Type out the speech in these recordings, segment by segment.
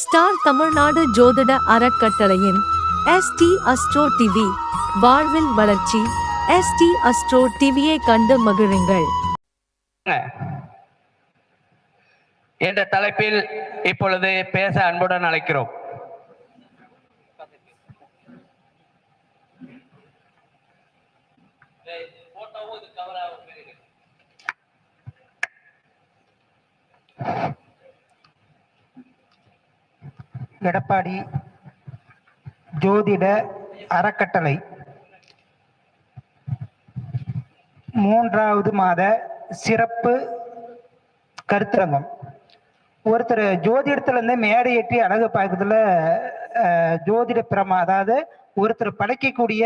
Star Tamil Nadu ஜோதிட அறக்கட்டளையின் ST astro TV வாழ்வில் வளர்ச்சி. எஸ்டி அஸ்ட்ரோ டிவியை கண்டு மகிழுங்கள். என்ற தலைப்பில் இப்பொழுது பேச அன்புடன் அழைக்கிறோம். எடப்பாடி ஜோதிட அறக்கட்டளை. மூன்றாவது மாத சிறப்பு கருத்தரங்கம். ஒருத்தர் ஜோதிடத்துல இருந்து மேடை ஏற்றி அழகு பார்க்கறதுல ஜோதிட பிரமா அதாவது ஒருத்தர் படைக்கக்கூடிய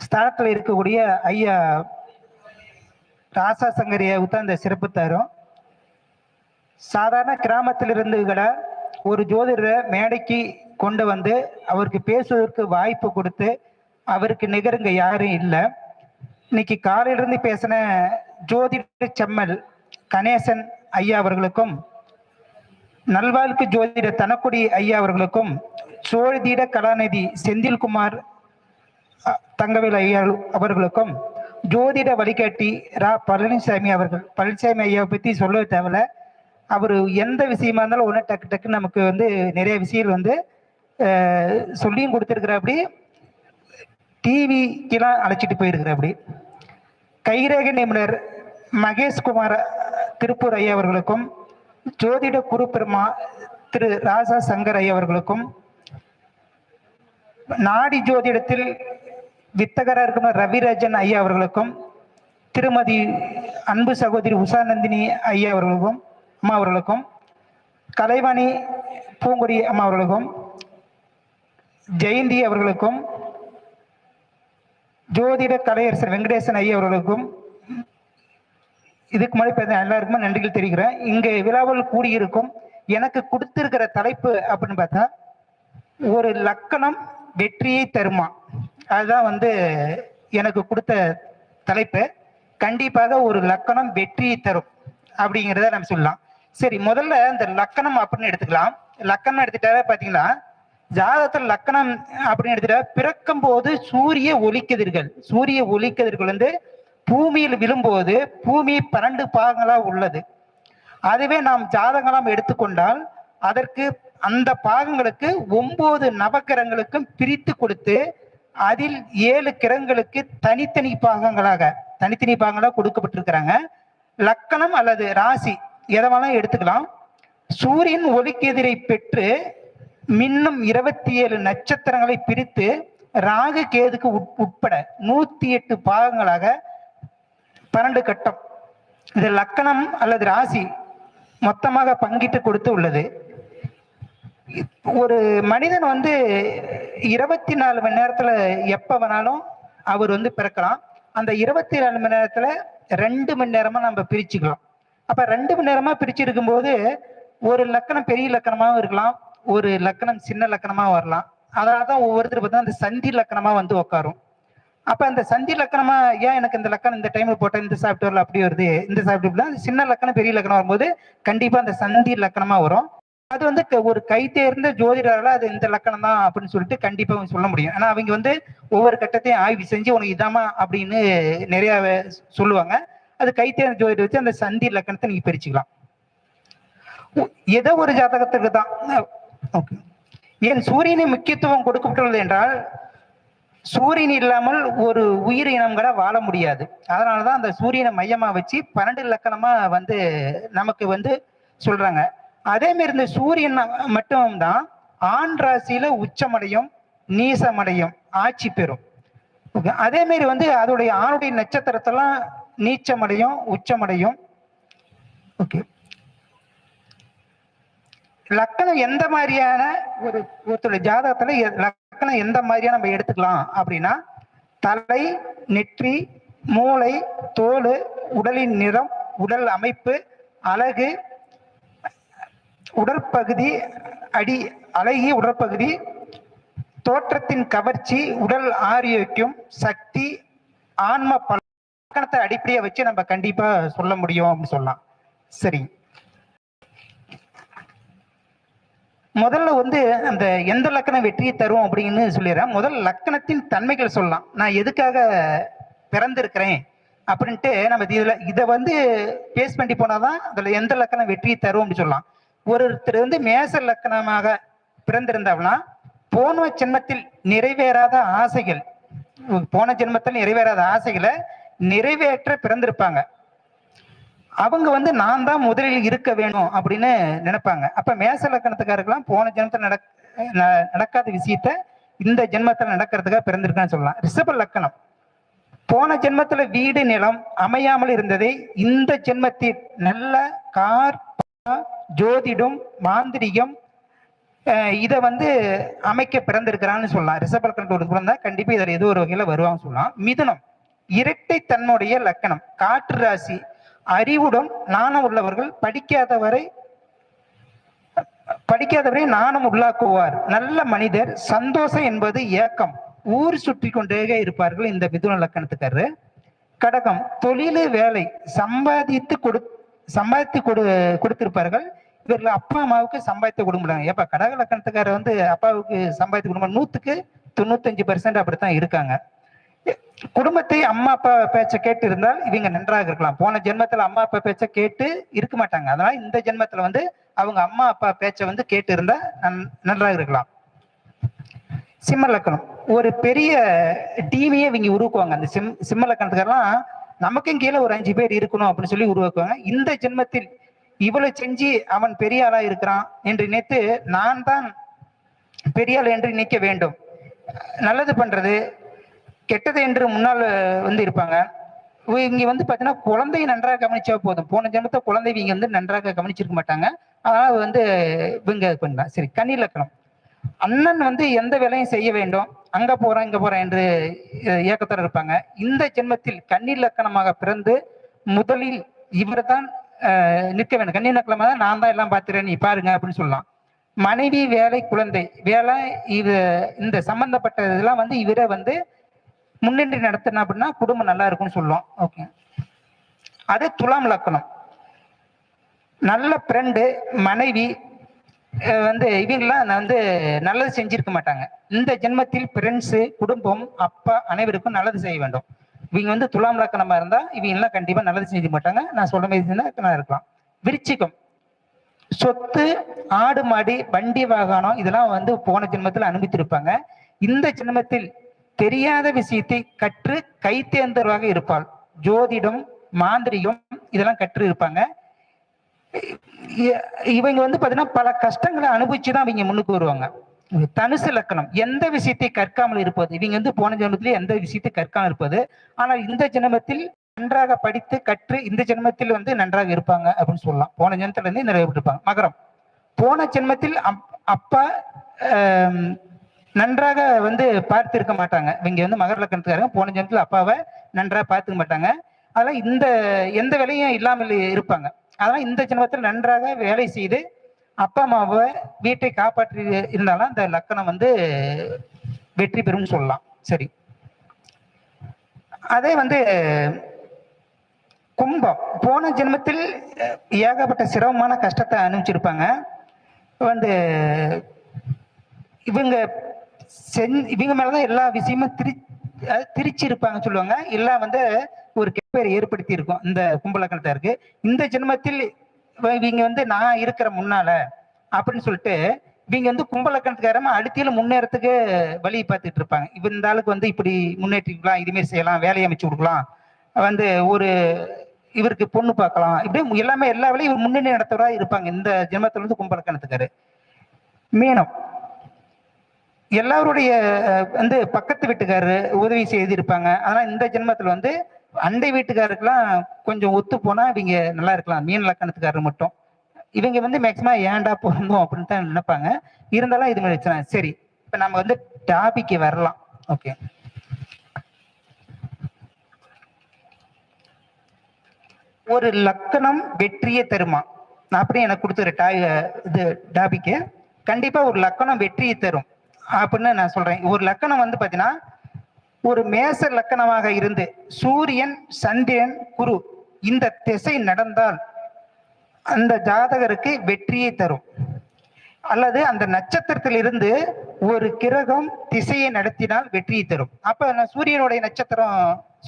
ஸ்தலத்தில் இருக்கக்கூடிய ஐயா ராசா சங்கரிய உத்தாந்த சிறப்பு தரும். சாதாரண கிராமத்திலிருந்து கூட ஒரு ஜோதிடரை மேடைக்கு கொண்டு வந்து அவருக்கு பேசுவதற்கு வாய்ப்பு கொடுத்து அவருக்கு நிகருங்க யாரும் இல்லை. இன்னைக்கு காலையிலிருந்து பேசின ஜோதிட செம்மல் கணேசன் ஐயா அவர்களுக்கும் நல்வாழ்க்கு ஜோதிட தனக்குடி ஐயா அவர்களுக்கும் சோழதீட கலாநிதி செந்தில்குமார் தங்கவேல் ஐயா அவர்களுக்கும் ஜோதிட வழிகாட்டி ரா. பழனிசாமி அவர்கள் பழனிசாமி ஐயாவை பற்றி சொல்ல தேவையில்ல. அவர் எந்த விஷயமா இருந்தாலும் ஒன்று டக்கு டக்கு நமக்கு வந்து நிறைய விஷயங்கள் வந்து சொல்லியும் கொடுத்துருக்குறாப்படி டிவிக்கெல்லாம் அழைச்சிட்டு போயிருக்கிறாப்படி கைரேக நிபுணர் மகேஷ்குமார் திருப்பூர் ஐயா அவர்களுக்கும் ஜோதிட குருப்பெருமா திரு ராசா சங்கர் ஐயா அவர்களுக்கும் நாடி ஜோதிடத்தில் வித்தகராக இருக்கும் ரவிராஜன் ஐயா அவர்களுக்கும் திருமதி அன்பு சகோதரி உஷாநந்தினி ஐயா அவர்களுக்கும் அம்மா அவர்களுக்கும் கலைவாணி பூங்குடி அம்மா அவர்களுக்கும் ஜெயந்தி அவர்களுக்கும் ஜோதிட கலையரசர் வெங்கடேசன் ஐயா அவர்களுக்கும் இதுக்கு முன்னாடி பேச எல்லாருக்குமே நன்றிகள் தெரிகிறேன் இங்கே விழாவில் கூடியிருக்கும் எனக்கு கொடுத்திருக்கிற தலைப்பு அப்படின்னு பார்த்தா ஒரு லக்கணம் வெற்றியை தருமா? அதுதான் வந்து எனக்கு கொடுத்த தலைப்பு. கண்டிப்பாக ஒரு லக்கணம் வெற்றியை தரும் அப்படிங்கிறத நம்ம சொல்லலாம். சரி முதல்ல இந்த லக்கணம் அப்படின்னு எடுத்துக்கலாம். லக்கணம் எடுத்துட்டாவே பாத்தீங்கன்னா ஜாதகத்தில் லக்கணம் அப்படின்னு எடுத்துட்டா பிறக்கும் போது சூரிய ஒலிக்கதிர்கள் சூரிய ஒலிக்கதிர்கள் வந்து பூமியில் விழும்போது பூமி பன்னெண்டு பாகங்களா உள்ளது. அதுவே நாம் ஜாதகம் எடுத்துக்கொண்டால் அதற்கு அந்த பாகங்களுக்கு ஒன்பது நவக்கிரகங்களுக்கும் பிரித்து கொடுத்து அதில் ஏழு கிரகங்களுக்கு தனித்தனி பாகங்களாக தனித்தனி பாகங்களாக கொடுக்கப்பட்டிருக்கிறாங்க. லக்கணம் அல்லது ராசி எதை வேணாலும் எடுத்துக்கலாம். சூரியன் ஒலிக்கெதிரை பெற்று மின்னும் இருபத்தி ஏழு நட்சத்திரங்களை பிரித்து ராகு கேதுக்கு உட்- உட்பட நூத்தி எட்டு பாகங்களாக பன்னெண்டு கட்டம். இது லக்கணம் அல்லது ராசி மொத்தமாக பங்கிட்டு கொடுத்து உள்ளது. ஒரு மனிதன் வந்து இருபத்தி நாலு மணி நேரத்துல எப்ப வேணாலும் அவர் வந்து பிறக்கலாம். அந்த இருபத்தி நாலு மணி நேரத்துல ரெண்டு மணி நேரமா நம்ம பிரிச்சுக்கலாம். அப்ப ரெண்டு மணி நேரமா பிரிச்சிருக்கும் போது ஒரு லக்கணம் பெரிய லக்கணமாவும் இருக்கலாம் ஒரு லக்கணம் சின்ன லக்கணமா வரலாம். அதனாலதான் ஒவ்வொருத்தர் பார்த்தா அந்த சந்தி லக்கணமா வந்து உட்காரும் அப்ப அந்த சந்தி லக்கணமா ஏன் எனக்கு இந்த லக்கணம் இந்த டைம்ல போட்டேன் இந்த சாஃப்ட்வேர்ல அப்படி வருது இந்த சாஃப்ட்வேர்ல சின்ன லக்கணம் பெரிய லக்கணம் வரும்போது கண்டிப்பா அந்த சந்தி லக்கணமா வரும். அது வந்து க- ஒரு கை தேர்ந்த ஜோதிடரால அது இந்த லக்கணம் தான் அப்படின்னு சொல்லிட்டு கண்டிப்பா அவங்க சொல்ல முடியும். ஆனா அவங்க வந்து ஒவ்வொரு கட்டத்தையும் ஆய்வு செஞ்சு உனக்கு இதாமா அப்படின்னு நிறைய சொல்லுவாங்க. அது கைத்தேர்ந்த ஜோதிடர் வச்சு அந்த சந்தி லக்கணத்தை நீங்க பிரிச்சுக்கலாம். உ- ஏதோ ஒரு ஜாதகத்துக்கு தான். ஓகே. ஏன் சூரியனை முக்கியத்துவம் கொடுக்கப்பட்டுள்ளது என்றால் சூரியன் இல்லாமல் ஒரு உயிர் கூட வாழ முடியாது. அதனாலதான் அந்த சூரியனை மையமா வச்சு பன்னெண்டு லக்கணமா வந்து நமக்கு வந்து சொல்றாங்க. அதே மாதிரி இந்த சூரியன் மட்டும் தான் ஆண் ராசியில உச்சமடையும் நீசமடையும் ஆட்சி பெறும். அதே மாதிரி வந்து அதோடைய ஆணுடைய நட்சத்திரத்தெல்லாம் நீச்சமடையும் உச்சமடையும். ஓகே லக்கணம் எந்த மாதிரியான ஒரு ஒருத்தருடைய ஜாதகத்துல லக்கணம் எந்த மாதிரியா நம்ம எடுத்துக்கலாம் அப்படின்னா தலை நெற்றி மூளை தோல் உடலின் நிறம் உடல் அமைப்பு அழகு உடற்பகுதி அடி அழகிய உடற்பகுதி தோற்றத்தின் கவர்ச்சி உடல் ஆரோக்கியம் சக்தி ஆன்ம இலக்கணத்தை லக்கணத்தை அடிப்படையா வச்சு நம்ம கண்டிப்பா சொல்ல முடியும் அப்படின்னு சொல்லலாம். சரி. முதல்ல வந்து அந்த எந்த லக்கணம் வெற்றியை தரும் அப்படின்னு சொல்லிடுறேன். முதல் லக்கணத்தின் தன்மைகள் சொல்லலாம். நான் எதுக்காக பிறந்திருக்கிறேன் அப்படின்ட்டு நம்ம இதுல இதை வந்து பேஸ் பண்ணி போனாதான் அதுல எந்த லக்கணம் வெற்றியை தரும் அப்படின்னு சொல்லலாம். ஒருத்தர் வந்து மேச லக்கணமாக பிறந்திருந்தவனா போன ஜென்மத்தில் நிறைவேறாத ஆசைகள் போன ஜென்மத்தில் நிறைவேறாத ஆசைகளை நிறைவேற்ற பிறந்திருப்பாங்க. அவங்க வந்து நான் தான் முதலில் இருக்க வேணும் அப்படின்னு நினைப்பாங்க. அப்ப மேச லக்கணத்துக்காரருக்கெல்லாம் போன ஜென்மத்தில் நடக் ந- நடக்காத விஷயத்த இந்த ஜென்மத்தில் நடக்கிறதுக்காக பிறந்திருக்கான்னு சொல்லலாம். ரிஷப லக்கணம். போன ஜென்மத்துல வீடு நிலம் அமையாமல் இருந்ததை இந்த ஜென்மத்தில் நல்ல கார் ஜோதிடம் மாந்திரிகம் இதை வந்து அமைக்க பிறந்திருக்கிறான்னு சொல்லலாம். ரிஷப லக்கணத்தோட குழந்தை கண்டிப்பா இதில் ஏதோ ஒரு வகையில் வருவாங்கன்னு சொல்லலாம். மிதுனம். இரட்டை தன்னுடைய லக்கணம். காற்று ராசி அறிவுடன் நாணம் உள்ளவர்கள் படிக்காதவரை படிக்காதவரை நாணம் உள்ளாக்குவார். நல்ல மனிதர் சந்தோஷம் என்பது ஏக்கம். ஊர் சுற்றி கொண்டே இருப்பார்கள் இந்த மிதுன லக்கணத்துக்காரு கடகம் தொழில் வேலை சம்பாதித்து கொடு சம்பாதித்து கொடு கொடுத்திருப்பார்கள். இவர்கள் அப்பா அம்மாவுக்கு சம்பாதித்து கொடுக்க முடியாங்க ஏப்பா கடக லக்கணத்துக்காரர் வந்து அப்பாவுக்கு சம்பாதித்து கொடுக்க நூற்றுக்கு தொண்ணூத்தஞ்சு பர்சன்ட் அப்படித்தான் இருக்காங்க. குடும்பத்தை அம்மா அப்பா பேச்ச கேட்டு இருந்தால் இவங்க நன்றாக இருக்கலாம். போன ஜென்மத்துல அம்மா அப்பா பேச்ச கேட்டு இருக்க மாட்டாங்க. அதனால இந்த ஜென்மத்துல வந்து அவங்க அம்மா அப்பா பேச்ச வந்து கேட்டு இருந்தா நன்- நன்றாக இருக்கலாம். சிம்ம லக்கணம். ஒரு பெரிய டீமையே இவங்க உருவாக்குவாங்க. அந்த சிம் சிம்ம லக்கணத்துக்கெல்லாம் நமக்கும் கீழே ஒரு அஞ்சு பேர் இருக்கணும் அப்படின்னு சொல்லி உருவாக்குவாங்க. இந்த ஜென்மத்தில் இவ்வளவு செஞ்சு அவன் பெரிய ஆளா இருக்கிறான் என்று நினைத்து நான் தான் பெரிய ஆள் என்று நினைக்க வேண்டும். நல்லது பண்றது கெட்டது என்று முன்னால் வந்து இருப்பாங்க. இங்க வந்து பாத்தீங்கன்னா குழந்தையை நன்றாக கவனிச்சா போதும். போன ஜென்மத்தை குழந்தை இவங்க வந்து நன்றாக கவனிச்சிருக்க மாட்டாங்க. அதனால வந்து இவங்க இது பண்ணலாம். சரி கன்னி லக்கணம் அண்ணன் வந்து எந்த வேலையும் செய்ய வேண்டும். அங்க போறேன் இங்க போறேன் என்று அஹ், இருப்பாங்க. இந்த ஜென்மத்தில் கன்னி லக்கணமாக பிறந்து முதலில் இவர் தான் நிற்க வேண்டும். கன்னி லக்கணமாக தான் நான் தான் எல்லாம் பார்த்துறேன் நீ பாருங்க அப்படின்னு சொல்லலாம். மனைவி வேலை குழந்தை. வேலை இது இந்த சம்பந்தப்பட்ட இதெல்லாம் வந்து இவரை வந்து முன்னின்று நடத்தின அப்படின்னா குடும்பம் நல்லா இருக்கும்னு சொல்லுவோம். ஓகே அது துலாம் லக்கணம். நல்ல ஃப்ரெண்டு மனைவி வந்து இவங்கெல்லாம் நான் வந்து நல்லது செஞ்சிருக்க மாட்டாங்க. இந்த ஜென்மத்தில் ஃப்ரெண்ட்ஸு குடும்பம் அப்பா அனைவருக்கும் நல்லது செய்ய வேண்டும். இவங்க வந்து துலாம் லக்கணமாக இருந்தால் இவங்க எல்லாம் நல்லது செஞ்சு மாட்டாங்க. நான் சொல்ல மாதிரி இருக்கலாம். விருச்சிகம். சொத்து ஆடு மாடி வண்டி வாகனம் இதெல்லாம் வந்து போன ஜென்மத்தில் அனுபவித்திருப்பாங்க இந்த ஜென்மத்தில் தெரியாத விஷயத்தை கற்று கைத்தேர்ந்தவராக இருப்பாள். ஜோதிடம் மாந்திரிகம் இதெல்லாம் கற்று இருப்பாங்க. இ- இவங்க வந்து பாத்தீங்கன்னா பல கஷ்டங்களை அனுபவிச்சுதான் இவங்க முன்னுக்கு வருவாங்க. தனுசு லக்கணம் எந்த விஷயத்தை கற்காமல் இருப்பது? இவங்க வந்து போன ஜென்மத்திலே எந்த விஷயத்தை கற்காமல் இருப்பது? ஆனால் இந்த ஜென்மத்தில் நன்றாக படித்து கற்று இந்த ஜென்மத்தில் வந்து நன்றாக இருப்பாங்க அப்படின்னு சொல்லலாம். போன ஜென்மத்துல இருந்து நிறைய பேர் இருப்பாங்க. மகரம். போன ஜென்மத்தில் அப்- அப்பா நன்றாக வந்து பார்த்திருக்க மாட்டாங்க. இவங்க வந்து மகர லக்கணத்துக்காரங்க போன ஜென்மத்தில் அப்பாவை நன்றாக பார்த்துக்க மாட்டாங்க. அதெல்லாம் இந்த எந்த வேலையும் இல்லாமல் இருப்பாங்க. அதெல்லாம் இந்த ஜென்மத்தில் நன்றாக வேலை செய்து அப்பா அம்மாவை வீட்டை காப்பாற்றி இருந்தாலும் அந்த லக்கணம் வந்து வெற்றி பெறும்னு சொல்லலாம். சரி. அதே வந்து கும்பம். போன ஜென்மத்தில் ஏகப்பட்ட சிரமமான கஷ்டத்தை அனுப்பிச்சிருப்பாங்க வந்து இவங்க செஞ் இவங்க மேலதான் எல்லா விஷயமும் திரி அஹ், திரிச்சு இருப்பாங்க சொல்லுவாங்க. எல்லாம் வந்து ஒரு கெப்பேர் ஏற்படுத்தி இருக்கும் இந்த கும்பலக்கணத்தாருக்கு இந்த ஜென்மத்தில் இவங்க வந்து நான் இருக்கிற முன்னால அப்படின்னு சொல்லிட்டு இவங்க வந்து கும்பலக்கணத்துக்காரமா அடுத்தியில முன்னேறத்துக்கு வழி பார்த்துட்டு இருப்பாங்க இவ இந்த ஆளுக்கு வந்து இப்படி முன்னேற்றிக்கலாம் இதுமாரி செய்யலாம் வேலையை அமைச்சு கொடுக்கலாம். வந்து ஒரு இவருக்கு பொண்ணு பார்க்கலாம். இப்படி எல்லாமே எல்லா வேலையும் இவர் முன்னணி நடத்துறா இருப்பாங்க. இந்த ஜென்மத்துல இருந்து கும்பலக்கணத்துக்காரு. மீனம். எல்லாருடைய வந்து பக்கத்து வீட்டுக்காரரு உதவி செய்திருப்பாங்க. ஆனால் இந்த ஜென்மத்தில் வந்து அண்டை வீட்டுக்காருக்கெல்லாம் கொஞ்சம் ஒத்து போனால் இவங்க நல்லா இருக்கலாம். மீன் லக்கணத்துக்காரர் மட்டும். இவங்க வந்து மேக்சிமம் ஏன்டா பிறந்தோம் அப்படின்னு தான் நினைப்பாங்க. இருந்தாலும் இது மாதிரி சரி இப்போ நம்ம வந்து டாபிக்கு வரலாம். ஓகே ஒரு லக்கணம் வெற்றியை தருமா? நான் அப்படியே எனக்கு கொடுத்துரு டா இது டாபிக்கு கண்டிப்பாக ஒரு லக்கணம் வெற்றியை தரும். அப்படின்னு நான் சொல்றேன். ஒரு லக்கணம் வந்து பாத்தீங்கன்னா ஒரு மேச லக்கணமாக இருந்து சூரியன் சந்திரன் குரு இந்த திசை நடந்தால் அந்த ஜாதகருக்கு வெற்றியை தரும். அல்லது அந்த நட்சத்திரத்திலிருந்து ஒரு கிரகம் திசையை நடத்தினால் வெற்றியை தரும். அப்ப நான் சூரியனுடைய நட்சத்திரம்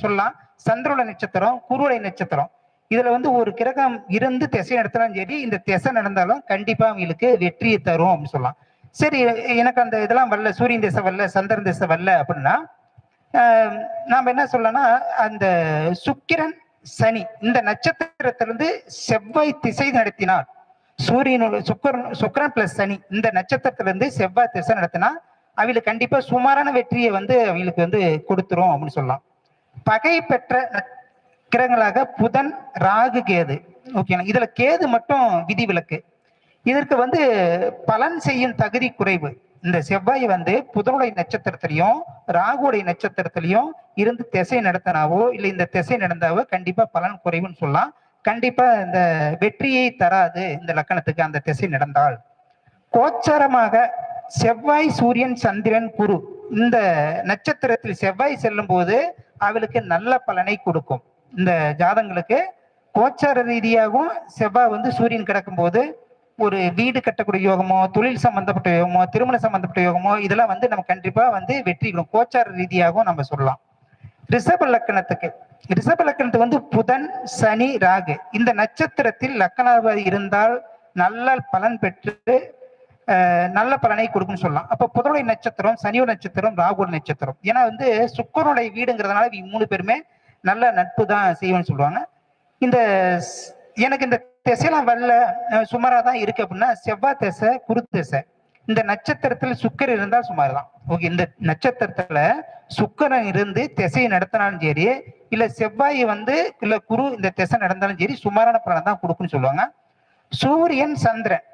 சொல்லலாம் சந்திரோட நட்சத்திரம் குருவுடைய நட்சத்திரம். இதுல வந்து ஒரு கிரகம் இருந்து திசை நடத்தினாலும் சரி இந்த திசை நடந்தாலும் கண்டிப்பா அவங்களுக்கு வெற்றியை தரும் அப்படின்னு சொல்லலாம். சரி எனக்கு அந்த இதெல்லாம் வரல சூரியன் திசை வரல சந்திரன் திசை வரல அப்படின்னா நாம் என்ன சொல்லலாம்னா அந்த சுக்கிரன் சனி இந்த நட்சத்திரத்திலிருந்து செவ்வாய் திசை நடத்தினால் சூரியனோட சுக்கரன் சுக்கரன் பிளஸ் சனி இந்த நட்சத்திரத்திலிருந்து செவ்வாய் திசை நடத்தினா அவங்களுக்கு கண்டிப்பா சுமாரான வெற்றியை வந்து அவங்களுக்கு வந்து கொடுத்துரும் அப்படின்னு சொல்லலாம். பகை பெற்ற ந- கிரகங்களாக புதன் ராகு கேது ஓகேங்களா இதுல கேது மட்டும் விதிவிலக்கு. இதற்கு வந்து பலன் செய்யும் தகுதி குறைவு. இந்த செவ்வாய் வந்து புதனுடைய நட்சத்திரத்திலையும் ராகுடைய நட்சத்திரத்திலையும் இருந்து திசை நடத்தினாவோ இல்லை இந்த திசை நடந்தாவோ கண்டிப்பா பலன் குறைவுன்னு சொல்லலாம். கண்டிப்பா இந்த வெற்றியை தராது இந்த லக்கணத்துக்கு அந்த திசை நடந்தால். கோச்சாரமாக செவ்வாய் சூரியன் சந்திரன் குரு இந்த நட்சத்திரத்தில் செவ்வாய் செல்லும் போது அவளுக்கு நல்ல பலனை கொடுக்கும். இந்த ஜாதங்களுக்கு கோச்சார ரீதியாகவும் செவ்வாய் வந்து சூரியன் கிடக்கும் போது ஒரு வீடு கட்டக்கூடிய யோகமோ தொழில் சம்பந்தப்பட்ட யோகமோ திருமண சம்பந்தப்பட்ட யோகமோ இதெல்லாம் வந்து நம்ம கண்டிப்பா வந்து வெற்றி கொடுக்கும். கோச்சார ரீதியாகவும் நம்ம சொல்லலாம். ரிஷப லக்கணத்துக்கு. ரிஷப லக்கணத்து வந்து புதன் சனி ராகு. இந்த நட்சத்திரத்தில் லக்கணாதிபதி இருந்தால் நல்ல பலன் பெற்று நல்ல பலனை கொடுக்கும்னு சொல்லலாம். அப்ப புதனுடைய நட்சத்திரம் சனியோட நட்சத்திரம் ராகுவோட நட்சத்திரம். ஏன்னா வந்து சுக்கரனுடைய வீடுங்கிறதுனால மூணு பேருமே நல்ல நட்பு தான் செய்வோம்னு சொல்லுவாங்க. இந்த ஸ்- எனக்கு இந்த திசையெல்லாம் வரல. சுமாராக தான் இருக்கு அப்படின்னா செவ்வாய் திசை குரு திசை. இந்த நட்சத்திரத்தில் சுக்கர் இருந்தால் சுமார் தான் ஓகே இந்த நட்சத்திரத்துல சுக்கரன் இருந்து திசையை நடத்தினாலும் சரி இல்ல செவ்வாய் வந்து இல்ல குரு இந்த திசை நடந்தாலும் சரி சுமாரான பலன் தான் கொடுக்குன்னு சொல்லுவாங்க. சூரியன் சந்திரன்.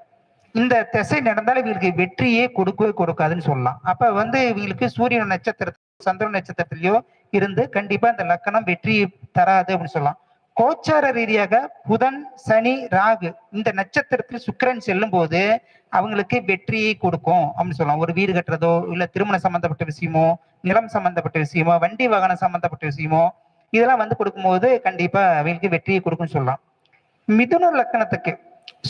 இந்த திசை நடந்தாலும் இவங்களுக்கு வெற்றியே கொடுக்கவே கொடுக்காதுன்னு சொல்லலாம். அப்ப வந்து இவங்களுக்கு சூரியன் நட்சத்திரத்தில் சந்திரன் நட்சத்திரத்திலயோ இருந்து கண்டிப்பா இந்த லக்கணம் வெற்றியை தராது அப்படின்னு சொல்லலாம். கோச்சார ரீதியாக புதன் சனி ராகு இந்த நட்சத்திரத்தில் சுக்கிரன் செல்லும் போது அவங்களுக்கு வெற்றியை கொடுக்கும் அப்படின்னு சொல்லலாம். ஒரு வீடு கட்டுறதோ இல்ல திருமணம் சம்பந்தப்பட்ட விஷயமோ நிலம் சம்பந்தப்பட்ட விஷயமோ வண்டி வாகனம் சம்பந்தப்பட்ட விஷயமோ இதெல்லாம் வந்து கொடுக்கும்போது கண்டிப்பா அவங்களுக்கு வெற்றியை கொடுக்கும்னு சொல்லலாம். மிதுன லக்கணத்துக்கு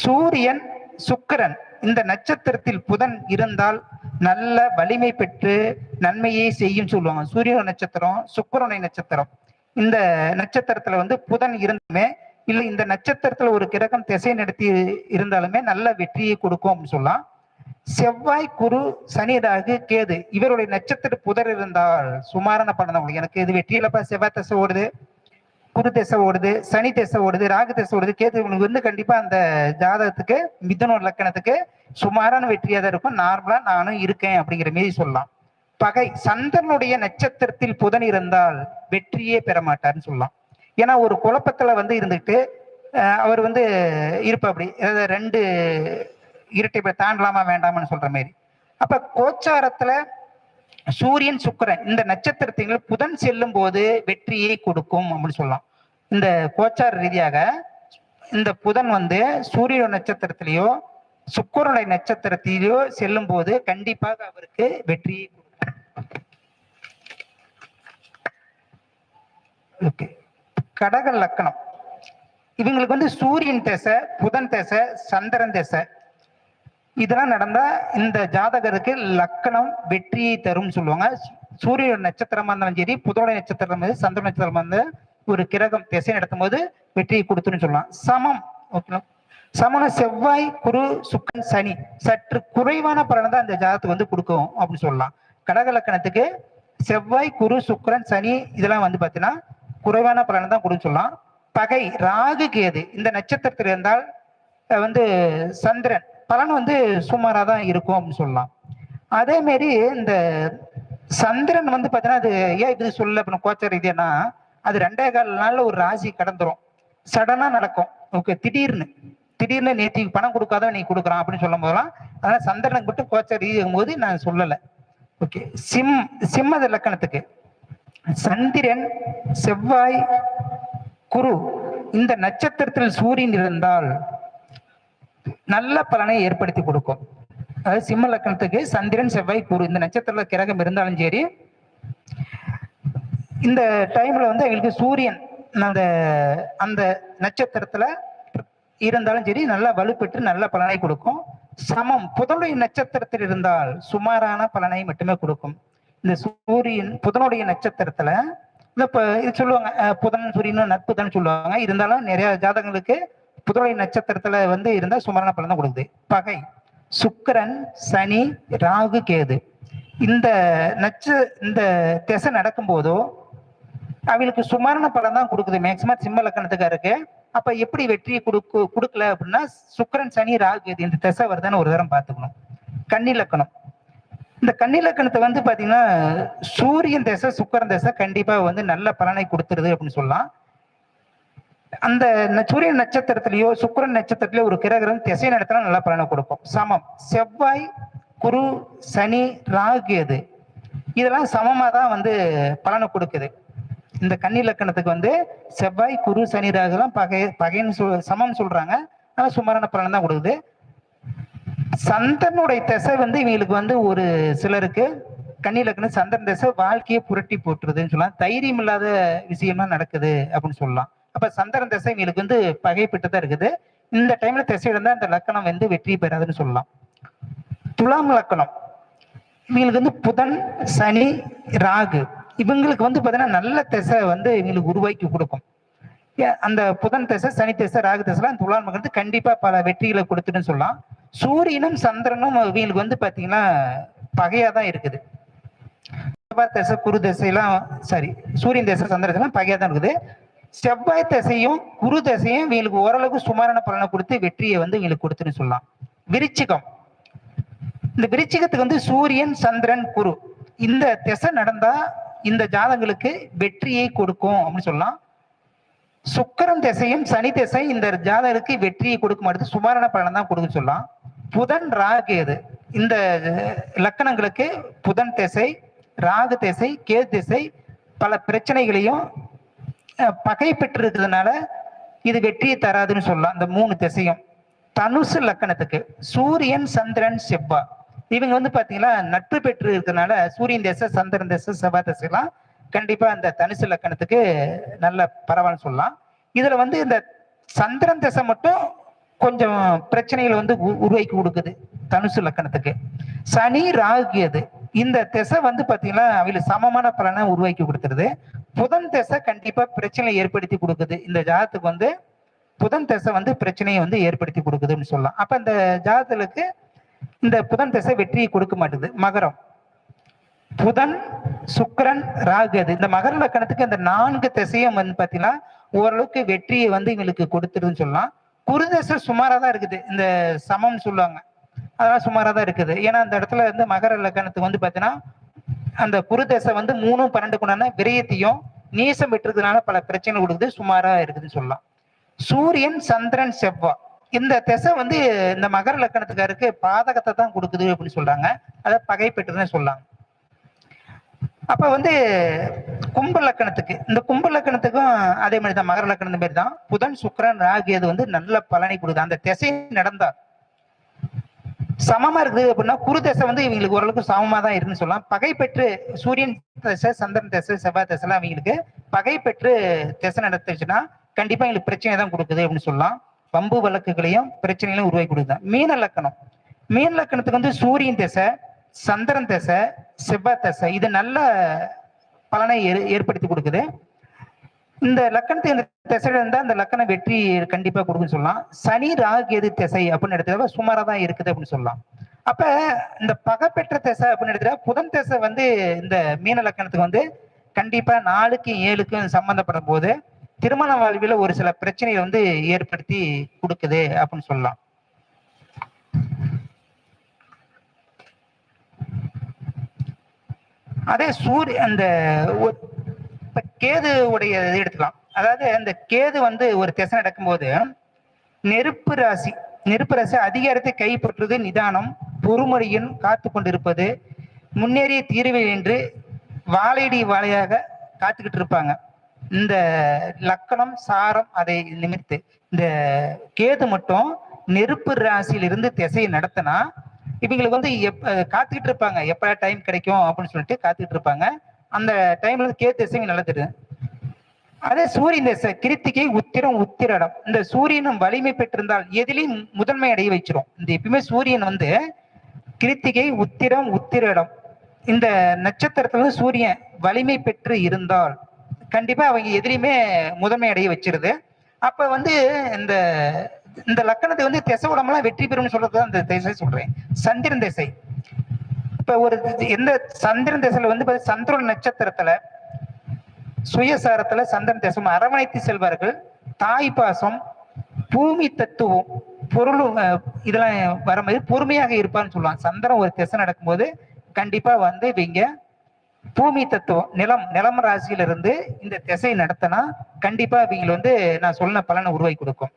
சூரியன் சுக்கிரன் இந்த நட்சத்திரத்தில் புதன் இருந்தால் நல்ல வலிமை பெற்று நன்மையை செய்யும் சொல்லுவாங்க. சூரிய நட்சத்திரம் சுக்கரனை நட்சத்திரம். இந்த நட்சத்திரத்துல வந்து புதன் இருந்துமே இல்லை இந்த நட்சத்திரத்துல ஒரு கிரகம் திசை நடத்தி இருந்தாலுமே நல்ல வெற்றியை கொடுக்கும் அப்படின்னு சொல்லலாம். செவ்வாய் குரு சனி ராகு கேது இவருடைய நட்சத்திர புதர் இருந்தால் சுமாரான பலன் தான் எனக்கு இது வெற்றியிலப்பா செவ்வாய் திசை ஓடுது குரு திசை ஓடுது சனி திசை ஓடுது ராகு திசை ஓடுது கேது இவங்களுக்கு வந்து கண்டிப்பா அந்த ஜாதகத்துக்கு மிதனோட லக்கணத்துக்கு சுமாரான வெற்றியாக தான் இருக்கும் நார்மலா நானும் இருக்கேன் அப்படிங்கிற மாரி சொல்லலாம். பகை சந்திரனுடைய நட்சத்திரத்தில் புதன் இருந்தால் வெற்றியே பெற மாட்டார்னு சொல்லலாம். ஏன்னா ஒரு குழப்பத்துல வந்து இருந்துட்டு அவர் வந்து இருப்பாப்படி அதாவது ரெண்டு இரட்டை தாண்டலாமா வேண்டாமான்னு சொல்ற மாதிரி அப்ப கோச்சாரத்துல சூரியன் சுக்கிரன் இந்த நட்சத்திரத்தில் புதன் செல்லும் போது வெற்றியை கொடுக்கும் அப்படின்னு சொல்லலாம். இந்த கோச்சார ரீதியாக இந்த புதன் வந்து சூரிய நட்சத்திரத்திலேயோ சுக்கிரனுடைய நட்சத்திரத்திலேயோ செல்லும் போது கண்டிப்பாக அவருக்கு வெற்றியை ஓகே. கடக லக்கணம். இவங்களுக்கு வந்து சூரியன் திசை புதன் திசை சந்திரன் திசை. இதெல்லாம் நடந்தா இந்த ஜாதகருக்கு லக்கணம் வெற்றியை தரும் சொல்லுவாங்க. சூரிய நட்சத்திரமா இருந்தாலும் சரி புதோட நட்சத்திரம் சந்திர நட்சத்திரம் வந்து ஒரு கிரகம் திசை நடத்தும் போது வெற்றியை கொடுத்துன்னு சொல்லலாம். சமம். ஓகேங்களா? சமண செவ்வாய் குரு சுக்கன் சனி. சற்று குறைவான பலனை தான் இந்த ஜாதகத்துக்கு வந்து கொடுக்கும் அப்படின்னு சொல்லலாம். கடக லக்கணத்துக்கு செவ்வாய் குரு சுக்கரன் சனி இதெல்லாம் வந்து பார்த்தீங்கன்னா குறைவான பலனை தான் கொடுன்னு சொல்லலாம். பகை ராகு கேது இந்த நட்சத்திரத்தில் இருந்தால் வந்து சந்திரன் பலன் வந்து சுமாராக தான் இருக்கும் அப்படின்னு சொல்லலாம். அதேமாரி இந்த சந்திரன் வந்து பார்த்தீங்கன்னா அது ஏன் இது சொல்ல அப்படின்னு கோச்சர் இதுனா அது ரெண்டே கால் நாளில் ஒரு ராசி கடந்துரும். சடனாக நடக்கும். ஓகே திடீர்னு. திடீர்னு நேற்று பணம் கொடுக்காத நீ கொடுக்குறான் அப்படின்னு சொல்லும் போதெல்லாம் அதனால் சந்திரனுக்கு மட்டும் கோச்சர் ரீதியாகும் போது நான் சொல்லலை. ஓகே. சிம் சிம்மத லக்கணத்துக்கு. சந்திரன் செவ்வாய் குரு இந்த நட்சத்திரத்தில் சூரியன் இருந்தால் நல்ல பலனை ஏற்படுத்தி கொடுக்கும். அதாவது சிம்ம லக்கணத்துக்கு சந்திரன் செவ்வாய் குரு இந்த நட்சத்திர கிரகம் இருந்தாலும் சரி இந்த டைம்ல வந்து எங்களுக்கு சூரியன் அந்த அந்த நட்சத்திரத்துல இருந்தாலும் சரி நல்லா வலுப்பெற்று நல்ல பலனை கொடுக்கும். சமம். புதனுடைய நட்சத்திரத்தில் இருந்தால் சுமாரான பலனை மட்டுமே கொடுக்கும். இந்த சூரியன் புதனுடைய நட்சத்திரத்துல இந்த இப்போ இது சொல்லுவாங்க புதன் சூரியனும் நட்புதன் சொல்லுவாங்க. இருந்தாலும் நிறைய ஜாதகங்களுக்கு புதனுடைய நட்சத்திரத்துல வந்து இருந்தால் சுமாரான பலன் தான் கொடுக்குது. பகை. சுக்கிரன் சனி ராகு கேது. இந்த நட்ச இந்த திசை நடக்கும்போதோ அவளுக்கு சுமாரான பலன் தான் கொடுக்குது. மேக்சிமம் சிம்ம லக்கணத்துக்காருக்கு அப்ப எப்படி வெற்றியை கொடுக்கு கொடுக்கல அப்படின்னா சுக்கரன் சனி ராகு இந்த திசை வருதான்னு ஒரு தரம் பார்த்துக்கணும். கன்னிலக்கணம் இந்த கன்னிலக்கணத்தை வந்து பாத்தீங்கன்னா சூரியன் திசை சுக்கிரன் திசை கண்டிப்பா வந்து நல்ல பலனை கொடுத்துருது அப்படின்னு சொல்லலாம். அந்த ந- சூரியன் நட்சத்திரத்திலேயோ சுக்கரன் நட்சத்திரத்திலேயோ ஒரு கிரகம் திசை நடத்தினா நல்ல பலனை கொடுக்கும். சமம். செவ்வாய் குரு சனி ராகு எது? இதெல்லாம் சமமா தான் வந்து பலனை கொடுக்குது. இந்த கன்னி லக்கணத்துக்கு வந்து செவ்வாய் குரு சனி ராகுலாம் பகை பகைன்னு சொல் சமம் சொல்றாங்க. ஆனா சுமாரான பலன் தான் கொடுக்குது. சந்தனுடைய திசை வந்து இவங்களுக்கு வந்து ஒரு சிலருக்கு கன்னி லக்கணம் சந்திரன் திசை வாழ்க்கையை புரட்டி போட்டுருதுன்னு சொல்லலாம். தைரியம் இல்லாத விஷயமா நடக்குது அப்படின்னு சொல்லலாம். அப்ப சந்திரன் திசை இவங்களுக்கு வந்து பகைப்பட்டு தான் இருக்குது. இந்த டைம்ல திசை இருந்தா இந்த லக்கணம் வந்து வெற்றி பெறாதுன்னு சொல்லலாம். துலாம் லக்கணம் இவங்களுக்கு வந்து புதன் சனி ராகு. இவங்களுக்கு வந்து பார்த்தீங்கன்னா நல்ல திசை வந்து இவங்களுக்கு உருவாக்கி கொடுக்கும். அந்த புதன் திசை சனி திசை ராகு திசைலாம் துலாம் லக்கணத்துக்கு கண்டிப்பாக பல வெற்றிகளை கொடுத்துட்டுன்னு சொல்லலாம். சூரியனும் சந்திரனும் இவங்களுக்கு வந்து பார்த்தீங்கன்னா பகையாக தான் இருக்குது. செவ்வாய் திசை குரு திசையெல்லாம் சாரி சூரியன் திசை சந்திர பகையாக தான் இருக்குது. செவ்வாய் திசையும் குரு திசையும் இவங்களுக்கு ஓரளவுக்கு சுமாரான பலனை கொடுத்து வெற்றியை வந்து இவங்களுக்கு கொடுத்துன்னு சொல்லலாம். விருச்சிகம். இந்த விருச்சிகத்துக்கு வந்து சூரியன் சந்திரன் குரு இந்த திசை நடந்தா இந்த ஜாதங்களுக்கு வெற்றியை கொடுக்கும் அப்படின்னு சொல்லலாம். சுக்கரன் திசையும் சனி திசை இந்த ஜாதகருக்கு வெற்றியை கொடுக்க அடுத்து சுமாரான பலன் தான் கொடுக்க சொல்லலாம். புதன் ராகு எது? இந்த லக்கணங்களுக்கு புதன் திசை ராகு திசை கேது திசை பல பிரச்சனைகளையும் பகை பெற்று இருக்கிறதுனால இது வெற்றியை தராதுன்னு சொல்லலாம். இந்த மூணு திசையும். தனுசு லக்கணத்துக்கு சூரியன் சந்திரன் செவ்வாய் இவங்க வந்து பாத்தீங்கன்னா நட்பு பெற்று இருக்கனால சூரியன் திசை சந்திரன் திசை செவ்வாய் திசைலாம் கண்டிப்பா அந்த தனுசு லக்கணத்துக்கு நல்ல பரவாயில்ல சொல்லலாம். இதுல வந்து இந்த சந்திரன் திசை மட்டும் கொஞ்சம் பிரச்சனைகள் வந்து உ- உருவாக்கி கொடுக்குது தனுசு லக்கணத்துக்கு. சனி ராகு அது இந்த திசை வந்து பாத்தீங்கன்னா அவங்களுக்கு சமமான பலனை உருவாக்கி கொடுத்துருது புதன் திசை கண்டிப்பா பிரச்சனையை ஏற்படுத்தி கொடுக்குது. இந்த ஜாதத்துக்கு வந்து புதன் திசை வந்து பிரச்சனையை வந்து ஏற்படுத்தி கொடுக்குதுன்னு சொல்லலாம். அப்ப இந்த ஜாதத்துக்கு இந்த புதன் திசை வெற்றியை கொடுக்க மாட்டுது. மகரம். புதன் சுக்கரன் ராகு அது. இந்த மகர லக்கணத்துக்கு இந்த நான்கு திசையும் வந்து பாத்தீங்கன்னா ஓரளவுக்கு வெற்றியை வந்து எங்களுக்கு கொடுத்துருதுன்னு சொல்லலாம். குருதசை சுமாரா தான் இருக்குது. இந்த சமம் சொல்லுவாங்க. அதெல்லாம் சுமாரா தான் இருக்குது. ஏன்னா அந்த இடத்துல வந்து மகர லக்கணத்துக்கு வந்து பாத்தீங்கன்னா அந்த குருதசை வந்து மூணு குணம்னா விரயத்தையும் நீசம் விட்டுறதுனால பல பிரச்சனை கொடுக்குது. சுமாரா இருக்குதுன்னு சொல்லலாம். சூரியன் சந்திரன் செவ்வாய். இந்த திசை வந்து இந்த மகர லக்கணத்துக்காருக்கு பாதகத்தை தான் கொடுக்குது அப்படின்னு சொல்றாங்க. அதை பகை சொல்லலாம் அப்ப வந்து கும்ப லக்கணத்துக்கு இந்த கும்ப லக்கணத்துக்கும் அதே மாதிரி தான் மகர லக்கணம் மாதிரி தான் புதன் சுக்கரன் ராகி அது வந்து நல்ல பலனை கொடுக்குது. அந்த திசை நடந்தா. சமமா இருக்குது அப்படின்னா குரு தசை வந்து இவங்களுக்கு ஓரளவுக்கு சமமா தான் இருக்குன்னு சொல்லலாம். பகை பெற்று சூரியன் தசை சந்திரன் தசை செவ்வாய் தசைலாம் அவங்களுக்கு பகை பெற்று திசை நடத்துச்சுன்னா கண்டிப்பா எங்களுக்கு பிரச்சனை தான் கொடுக்குது அப்படின்னு சொல்லலாம். பம்பு வழக்குகளையும் பிரச்சனைகளையும் உருவாக்கி கொடுக்குது மீன லக்கணம். மீன லக்கணத்துக்கு வந்து சூரியன் திசை சந்திரன் திசை செவ்வாய் திசை இது நல்ல பலனை ஏ- ஏற்படுத்தி கொடுக்குது. இந்த லக்கணத்துக்கு இந்த திசையில இருந்தால் அந்த லக்கணம் வெற்றி கண்டிப்பாக கொடுக்குன்னு சொல்லலாம். சனி ராகு எது திசை அப்படின்னு எடுத்தா சுமாராக தான் இருக்குது அப்படின்னு சொல்லலாம். அப்போ இந்த பகப்பெற்ற திசை அப்படின்னு எடுத்தா புதன் திசை வந்து இந்த மீன லக்கணத்துக்கு வந்து கண்டிப்பாக நாலுக்கும் ஏழுக்கும் சம்மந்தப்படும் போது திருமண வாழ்வில் ஒரு சில பிரச்சனைகளை வந்து ஏற்படுத்தி கொடுக்குது அப்படின்னு சொல்லலாம். அதே சூரிய அந்த கேது உடைய இது எடுத்துக்கலாம். அதாவது அந்த கேது வந்து ஒரு திசை நடக்கும்போது நெருப்பு ராசி நெருப்பு ராசி அதிகாரத்தை கைப்பற்றுவது நிதானம் பொறுமுறையும் காத்து கொண்டிருப்பது முன்னேறிய தீர்வு என்று வாழையடி வாழையாக காத்துக்கிட்டு இருப்பாங்க. இந்த லக்கணம் சாரம் அதை நிமித்து இந்த கேது மட்டும் நெருப்பு ராசியிலிருந்து திசையை நடத்தினா இவங்களுக்கு வந்து எப்ப காத்துக்கிட்டு இருப்பாங்க. எப்ப டைம் கிடைக்கும் அப்படின்னு சொல்லிட்டு காத்துக்கிட்டு இருப்பாங்க. அந்த டைம்ல வந்து கேது திசை நல்லா அதே சூரியன் திசை கிருத்திகை உத்திரம் உத்திரடம். இந்த சூரியனும் வலிமை பெற்றிருந்தால் எதிலையும் முதன்மை அடைய வச்சிரும். இந்த எப்பயுமே சூரியன் வந்து கிருத்திகை உத்திரம் உத்திரடம். இந்த நட்சத்திரத்துல சூரியன் வலிமை பெற்று இருந்தால் கண்டிப்பா அவங்க எதிரியுமே முதன்மை அடைய வச்சிருது. அப்ப வந்து இந்த இந்த லக்கணத்தை வந்து திசை உடம்பெல்லாம் வெற்றி பெறும்னு சொல்றது தான் இந்த திசை சொல்றேன். சந்திரன் திசை. இப்ப ஒரு எந்த சந்திரன் திசையில வந்து பாத்தீங்கன்னா சந்திரன் நட்சத்திரத்துல சுயசாரத்துல சந்திரன் தேசம் அரவணைத்து செல்வார்கள். தாய் பாசம் பூமி தத்துவம் பொருள் இதெல்லாம் வர மாதிரி பொறுமையாக இருப்பான்னு சொல்லுவாங்க. சந்திரன் ஒரு திசை நடக்கும்போது கண்டிப்பா வந்து இவங்க பூமி தத்துவம் நிலம் நிலம் ராசியில இருந்து இந்த திசை நடத்தினா கண்டிப்பா இவங்க வந்து நான் சொன்ன பலனை உருவாக்கி கொடுக்கும்.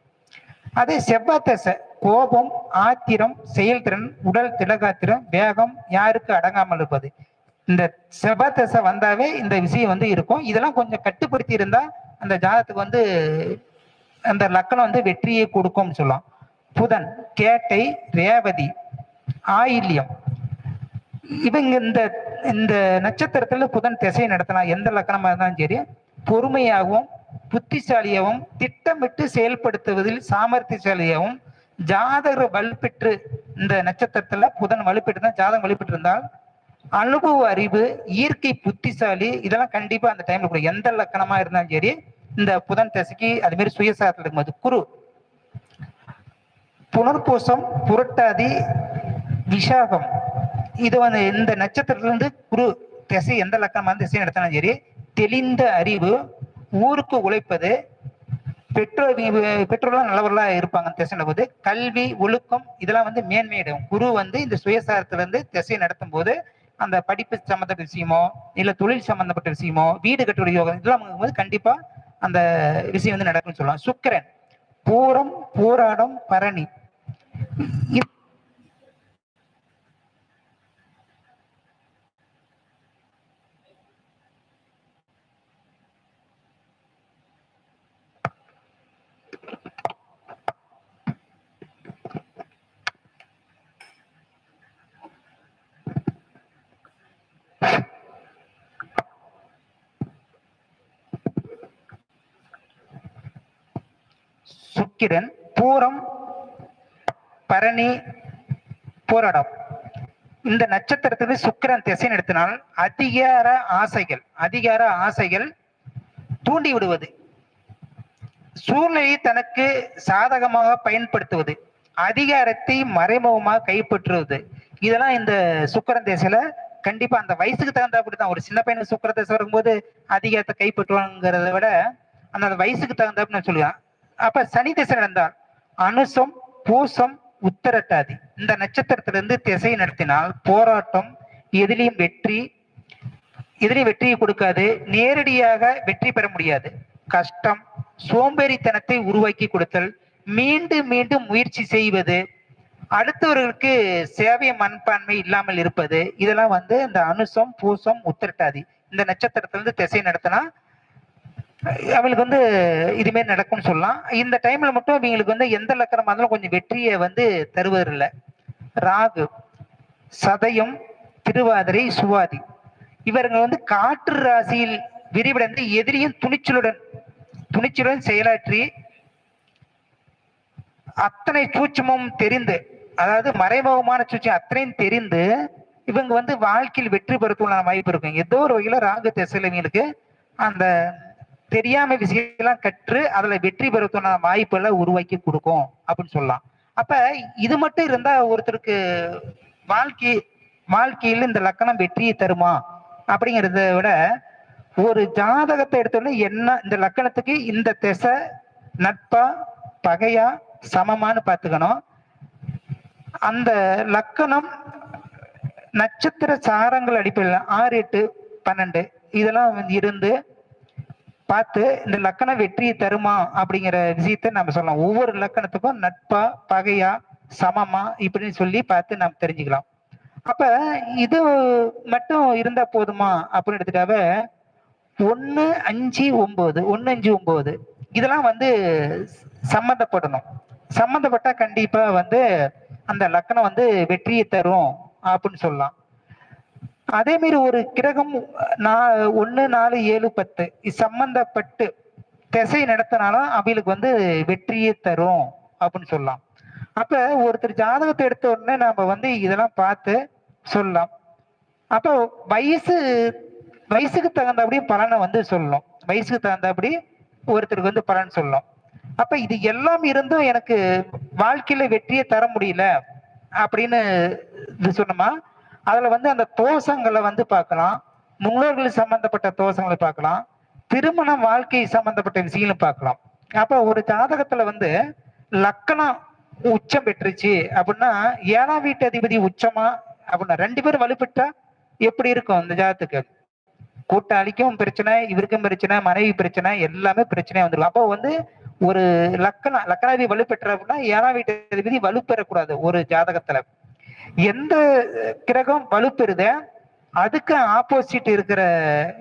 அதே செவ்வாய் திசை கோபம் ஆத்திரம் செயல்திறன் உடல் திலகாத்திரம் வேகம் யாருக்கு அடங்காமல் இருப்பது. இந்த செவ்வாய் திசை வந்தாவே இந்த விஷயம் வந்து இருக்கும். இதெல்லாம் கொஞ்சம் கட்டுப்படுத்தி இருந்தா அந்த ஜாதத்துக்கு வந்து அந்த லக்கணம் வந்து வெற்றியை கொடுக்கும்னு சொல்லலாம். புதன் கேட்டை ரேவதி ஆயில்யம். இவங்க இந்த இந்த நட்சத்திரத்துல புதன் திசை நடத்தலாம். எந்த லக்கணமா இருந்தாலும் சரி பொறுமையாகவும் புத்திசாலியாகவும் திட்டமிட்டு செயல்படுத்துவதில் சாமர்த்தியசாலியாகவும் ஜாதகர் வலுப்பெற்று இந்த நட்சத்திரத்துல புதன் வலுப்பெற்று தான் ஜாதகம் வலுப்பெற்று இருந்தால் அனுபவ அறிவு இயற்கை புத்திசாலி இதெல்லாம் கண்டிப்பா அந்த டைம்ல கூட எந்த லக்கணமா இருந்தாலும் சரி இந்த புதன் திசைக்கு அது மாதிரி சுயசாரத்தில் இருக்கும்போது குரு புனர்பூசம் புரட்டாதி விஷாகம் இது வந்து இந்த நட்சத்திரத்துல இருந்து குரு திசை எந்த லக்கணமாக திசை நடத்தினாலும் சரி தெளிந்த அறிவு ஊருக்கு உழைப்பது பெற்றோர் பெற்றோர்லாம் நல்லவர்களா இருப்பாங்க திசைன போது கல்வி ஒழுக்கம் இதெல்லாம் வந்து மேன்மையிடும் குரு வந்து இந்த சுயசாரத்துல இருந்து திசை நடத்தும் போது அந்த படிப்பு சம்பந்தப்பட்ட விஷயமோ இல்ல தொழில் சம்பந்தப்பட்ட விஷயமோ வீடு கட்டுடைய யோகம் இதெல்லாம் போது கண்டிப்பா அந்த விஷயம் வந்து நடக்கும்னு சொல்லலாம் சுக்கிரன் பூரம் போராடம் பரணி. இ- பூரம் பரணி போராடம். இந்த நட்சத்திரத்துக்கு சுக்கிரன் திசை நடத்தினால் அதிகார ஆசைகள் அதிகார ஆசைகள் தூண்டி விடுவது. சூழ்நிலையை தனக்கு சாதகமாக பயன்படுத்துவது. அதிகாரத்தை மறைமுகமாக கைப்பற்றுவது. இதெல்லாம் இந்த சுக்கிரன் திசையில கண்டிப்பா அந்த வயசுக்கு தகுந்தாப்படி தான். ஒரு சின்ன பையனுக்கு சுக்கர திசை வரும்போது அதிகாரத்தை கைப்பற்றுவாங்கிறத விட அந்த வயசுக்கு தகுந்தாப்புல நான் சொல்லுவேன். அப்ப சனி திசை நடந்தால் அனுசம் பூசம் உத்தரட்டாதி. இந்த நட்சத்திரத்திலிருந்து திசை நடத்தினால் போராட்டம் எதிலையும் வெற்றி எதிலையும் வெற்றியை கொடுக்காது நேரடியாக வெற்றி பெற முடியாது. கஷ்டம் சோம்பேறித்தனத்தை உருவாக்கி கொடுத்தல் மீண்டும் மீண்டும் முயற்சி செய்வது அடுத்தவர்களுக்கு சேவை மண்பான்மை இல்லாமல் இருப்பது இதெல்லாம் வந்து இந்த அனுசம் பூசம் உத்திரட்டாதி. இந்த நட்சத்திரத்திலிருந்து திசை நடத்தினா அவளுக்கு வந்து இதுமாரி நடக்கும்னு சொல்லலாம். இந்த டைம்ல மட்டும் இவங்களுக்கு வந்து எந்த லக்கணமா இருந்தாலும் கொஞ்சம் வெற்றியை வந்து தருவதில்லை. ராகு சதயம் திருவாதிரை சுவாதி. இவர்கள் வந்து காற்று ராசியில் விரிவடைந்து எதிரியும் துணிச்சலுடன் துணிச்சலுடன் செயலாற்றி அத்தனை சூட்சமும் தெரிந்து அதாவது மறைமுகமான சூட்சம் அத்தனையும் தெரிந்து இவங்க வந்து வாழ்க்கையில் வெற்றி பெறத்துள்ள வாய்ப்பு இருக்கும். ஏதோ ஒரு வகையில ராகு திசையில் இவங்களுக்கு அந்த தெரியாம விஷயம்லாம் கற்று அதுல வெற்றி பெறத்துள்ள வாய்ப்புகளை உருவாக்கி கொடுக்கும் அப்படின்னு சொல்லலாம். அப்ப இது மட்டும் இருந்தா ஒருத்தருக்கு வாழ்க்கை வாழ்க்கையில் இந்த லக்கணம் வெற்றியை தருமா? அப்படிங்கிறத விட ஒரு ஜாதகத்தை எடுத்தோடனே என்ன இந்த லக்கணத்துக்கு இந்த திசை நட்பா பகையா சமமான்னு பார்த்துக்கணும். அந்த லக்கணம் நட்சத்திர சாரங்கள் அடிப்படையில் ஆறு எட்டு பன்னெண்டு இதெல்லாம் வந்து இருந்து பார்த்து இந்த லக்கணம் வெற்றியை தருமா அப்படிங்கிற விஷயத்த நம்ம சொல்லலாம். ஒவ்வொரு லக்கணத்துக்கும் நட்பா பகையா சமமா இப்படின்னு சொல்லி பார்த்து நாம் தெரிஞ்சுக்கலாம். அப்ப இது மட்டும் இருந்தா போதுமா அப்படின்னு எடுத்துட்டாவ ஒன்னு அஞ்சு ஒன்பது ஒன்னு அஞ்சு ஒன்பது இதெல்லாம் வந்து சம்மந்தப்படணும் சம்மந்தப்பட்டா கண்டிப்பா வந்து அந்த லக்கணம் வந்து வெற்றியை தரும் அப்படின்னு சொல்லலாம். அதே மாதிரி ஒரு கிரகம் நா ஒன்னு நாலு ஏழு பத்து இது சம்பந்தப்பட்டு திசை நடத்தினாலும் அவங்களுக்கு வந்து வெற்றியை தரும் அப்படின்னு சொல்லலாம். அப்ப ஒருத்தர் ஜாதகத்தை எடுத்த உடனே நாம வந்து இதெல்லாம் பார்த்து சொல்லலாம். அப்போ வயசு வயசுக்கு தகுந்தபடி பலனை வந்து சொல்லணும். வயசுக்கு தகுந்தபடி ஒருத்தருக்கு வந்து பலன் சொல்லணும். அப்ப இது எல்லாம் இருந்தும் எனக்கு வாழ்க்கையில வெற்றியை தர முடியல அப்படின்னு இது சொன்னோமா? அதுல வந்து அந்த தோஷங்களை வந்து பார்க்கலாம். முன்னோர்கள் சம்பந்தப்பட்ட தோஷங்களை பார்க்கலாம். திருமண வாழ்க்கை சம்பந்தப்பட்ட விஷயங்களை பார்க்கலாம். அப்போ ஒரு ஜாதகத்துல வந்து லக்கணம் உச்சம் பெற்றுச்சு அப்படின்னா ஏழாம் வீட்டு அதிபதி உச்சமா அப்படின்னா ரெண்டு பேரும் வலுப்பெற்றா எப்படி இருக்கும் அந்த ஜாதத்துக்கு கூட்டாளிக்கும் பிரச்சனை இவருக்கும் பிரச்சனை மனைவி பிரச்சனை எல்லாமே பிரச்சனையா வந்துடும் அப்போ வந்து ஒரு லக்கணம் லக்கணாதி வலுப்பெற்ற அப்படின்னா ஏழாம் வீட்டு அதிபதி வலுப்பெறக்கூடாது ஒரு ஜாதகத்துல. எந்த கிரகம் வலுப்பெறுத அதுக்கு ஆப்போசிட் இருக்கிற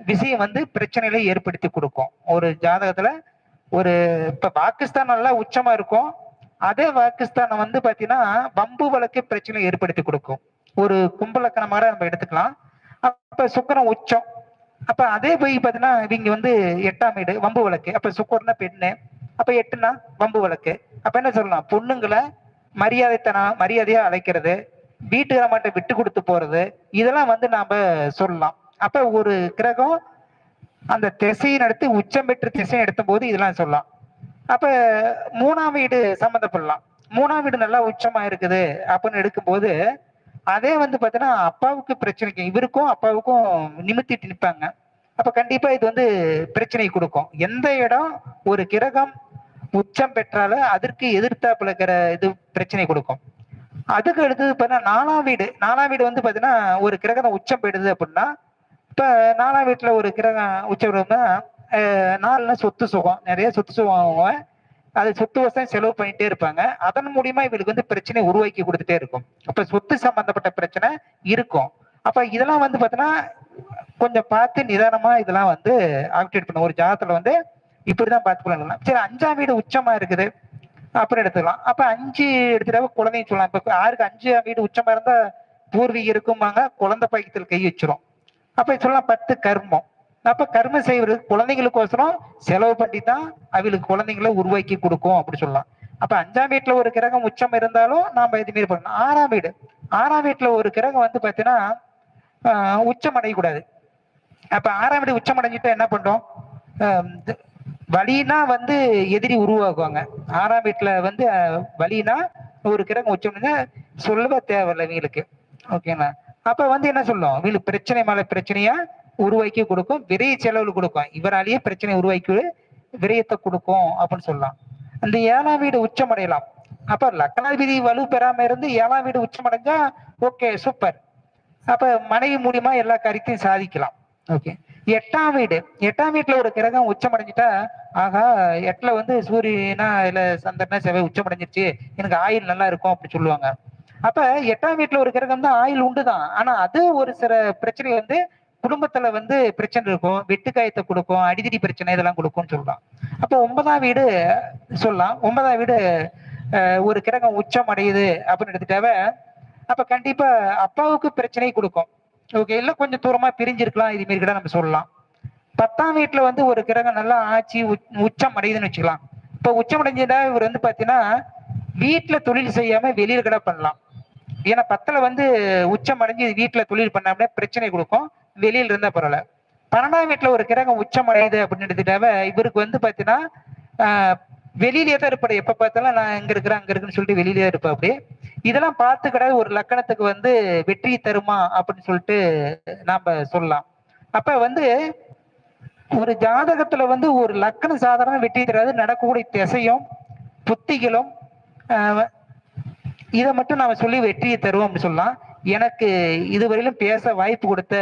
விஷயம் வந்து பிரச்சனைகளை ஏற்படுத்தி கொடுக்கும். ஒரு ஜாதகத்துல ஒரு இப்ப பாகிஸ்தான் நல்லா உச்சமா இருக்கும். அதே பாகிஸ்தானை வந்து பாத்தீங்கன்னா வம்பு வழக்கு பிரச்சனை ஏற்படுத்தி கொடுக்கும். ஒரு கும்பலக்கணமாக நம்ம எடுத்துக்கலாம். அப்ப சுக்கரம் உச்சம். அப்ப அதே போய் பாத்தீங்கன்னா இவங்க வந்து எட்டாம் வீடு வம்பு வழக்கு. அப்ப சுக்கர்னா பெண்ணு. அப்ப எட்டுனா வம்பு வழக்கு. அப்ப என்ன சொல்லலாம்? பொண்ணுங்களை மரியாதைத்தனா மரியாதையா அழைக்கிறது. வீட்டுக்காரமாட்ட விட்டு கொடுத்து போறது இதெல்லாம் வந்து நாம சொல்லலாம். அப்ப ஒரு கிரகம் அந்த திசையை நடத்தி உச்சம் பெற்று திசையை எடுத்தும் போது இதெல்லாம் சொல்லலாம். அப்ப மூணாம் வீடு சம்மந்தப்படலாம். மூணாம் வீடு நல்லா உச்சமா இருக்குது அப்படின்னு எடுக்கும்போது அதே வந்து பார்த்தீங்கன்னா அப்பாவுக்கு பிரச்சனைக்கு இவருக்கும் அப்பாவுக்கும் நிமித்திட்டு நிற்பாங்க அப்ப கண்டிப்பா இது வந்து பிரச்சனை கொடுக்கும். எந்த இடம் ஒரு கிரகம் உச்சம் பெற்றாலும் அதற்கு எதிர்த்தாப்புல இருக்கிற இது பிரச்சனை கொடுக்கும். அதுக்கு அடுத்தது பார்த்தீங்கன்னா நாலாம் வீடு. நாலாம் வீடு வந்து பார்த்தீங்கன்னா ஒரு கிரகம் உச்சம் போயிடுது அப்படின்னா இப்போ நாலாம் வீட்டில் ஒரு கிரகம் உச்சம் பெறுதுன்னா நாலுனா சொத்து சுகம். நிறைய சொத்து சுகம் அவங்க அது சொத்து வசம் செலவு பண்ணிட்டே இருப்பாங்க. அதன் மூலியமா இவங்களுக்கு வந்து பிரச்சனை உருவாக்கி கொடுத்துட்டே இருக்கும். அப்ப சொத்து சம்பந்தப்பட்ட பிரச்சனை இருக்கும். அப்ப இதெல்லாம் வந்து பாத்தீங்கன்னா கொஞ்சம் பார்த்து நிதானமா இதெல்லாம் வந்து ஆக்டிவேட் பண்ணும் ஒரு ஜாதத்துல வந்து இப்படிதான் பார்த்து பார்த்துக்கலாம் சரி அஞ்சாம் வீடு உச்சமா இருக்குது. அப்புறம் எடுத்துக்கலாம். அப்ப அஞ்சு எடுத்துட்டா குழந்தையும் சொல்லலாம். இப்ப ஆறுக்கு அஞ்சு வீடு உச்சமா இருந்தா பூர்வீகம் இருக்குமாங்க குழந்தை பைக்கத்தில் கை வச்சிரும். அப்ப சொல்லலாம் பத்து கர்மம். அப்ப கர்மம் செய்வது குழந்தைங்களுக்கோசரம் செலவு பண்ணி தான் அவங்களுக்கு குழந்தைங்களை உருவாக்கி கொடுக்கும் அப்படி சொல்லலாம். அப்ப அஞ்சாம் வீட்டுல ஒரு கிரகம் உச்சம் இருந்தாலும் நாம இதுமாரி பண்ணணும் ஆறாம் வீடு. ஆறாம் வீட்டுல ஒரு கிரகம் வந்து பாத்தீங்கன்னா உச்சம் அடையக்கூடாது. அப்ப ஆறாம் வீடு உச்சம் அடைஞ்சிட்டா என்ன பண்றோம்? இது வலினா வந்து எதிரி உருவாக்குவாங்க ஆறாம் வீட்டுல வந்து வலினா ஒரு கிரகம் உச்சம்னா சொல்லவே தேவையில்லை இவங்களுக்கு ஓகேங்களா அப்ப வந்து என்ன சொல்லும்? இவங்களுக்கு பிரச்சனை மேல பிரச்சனையா உருவாக்கி கொடுக்கும் விரைய செலவுல கொடுக்கும். இவராலேயே பிரச்சனை உருவாக்கி விரயத்தை கொடுக்கும் அப்படின்னு சொல்லலாம். அந்த ஏழாம் வீடு உச்சம் அடையலாம் அப்ப லக்னாதிபதி வலு பெறாம இருந்து ஏழாம் வீடு உச்சமடைஞ்சா ஓகே சூப்பர் அப்ப மனைவி மூலியமா எல்லா காரியத்தையும் சாதிக்கலாம். ஓகே எட்டாம் வீடு. எட்டாம் வீட்டுல ஒரு கிரகம் உச்சம் அடைஞ்சிட்டா ஆகா எட்டுல வந்து சூரியனா இல்ல சந்திரனா செவ்வாய் உச்சமடைஞ்சிருச்சு. எனக்கு ஆயில் நல்லா இருக்கும் அப்படி சொல்லுவாங்க. அப்ப எட்டாம் வீட்டுல ஒரு கிரகம் தான் ஆயில் உண்டுதான். ஆனா அது ஒரு சில பிரச்சனை வந்து குடும்பத்துல வந்து பிரச்சனை இருக்கும். வெட்டுக்காயத்தை கொடுக்கும் அடிதடி பிரச்சனை இதெல்லாம் கொடுக்கும்னு சொல்லலாம் அப்போ ஒன்பதாம் வீடு சொல்லலாம். ஒன்பதாம் வீடு ஒரு கிரகம் உச்சம் அடையுது அப்படின்னு எடுத்துட்டாவே அப்ப கண்டிப்பா அப்பாவுக்கு பிரச்சனை கொடுக்கும். ஓகே இல்லை கொஞ்சம் தூரமா பிரிஞ்சிருக்கலாம் இதுமாரி கூட நம்ம சொல்லலாம். பத்தாம் வீட்டுல வந்து ஒரு கிரகம் நல்லா ஆட்சி உச்சம் அடையுதுன்னு வச்சுக்கலாம். இப்ப உச்சம் அடைஞ்சதா இவர் வந்து பாத்தீங்கன்னா வீட்டுல தொழில் செய்யாம வெளியில கூட பண்ணலாம். ஏன்னா பத்துல வந்து உச்சம் அடைஞ்சு வீட்டுல தொழில் பண்ணாம பிரச்சனை கொடுக்கும் வெளியில இருந்தா பரவாயில்ல. பன்னெண்டாம் வீட்டுல ஒரு கிரகம் உச்சம் அடையுது அப்படின்னு எடுத்துட்டாவே இவருக்கு வந்து பாத்தீங்கன்னா வெளியிலே தான் இருப்பாரு. எப்ப பார்த்தாலும் நான் இங்க இருக்கிறேன் அங்க இருக்குன்னு சொல்லிட்டு வெளியிலே இருப்பா அப்படி இதெல்லாம் பார்த்து கிடையாது ஒரு லக்கணத்துக்கு வந்து வெற்றி தருமா அப்படின்னு சொல்லிட்டு நாம சொல்லலாம். அப்ப வந்து ஒரு ஜாதகத்துல வந்து ஒரு லக்கணம் சாதாரண வெற்றி தராது நடக்கக்கூடிய திசையும் புத்திகளும் இதை மட்டும் நாம சொல்லி வெற்றியை தருவோம் அப்படின்னு சொல்லலாம். எனக்கு இதுவரையிலும் பேச வாய்ப்பு கொடுத்த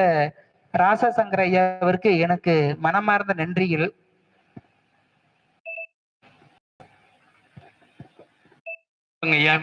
ராசா சங்கர் ஐயா அவருக்கு எனக்கு மனமார்ந்த நன்றிகள். ஐயா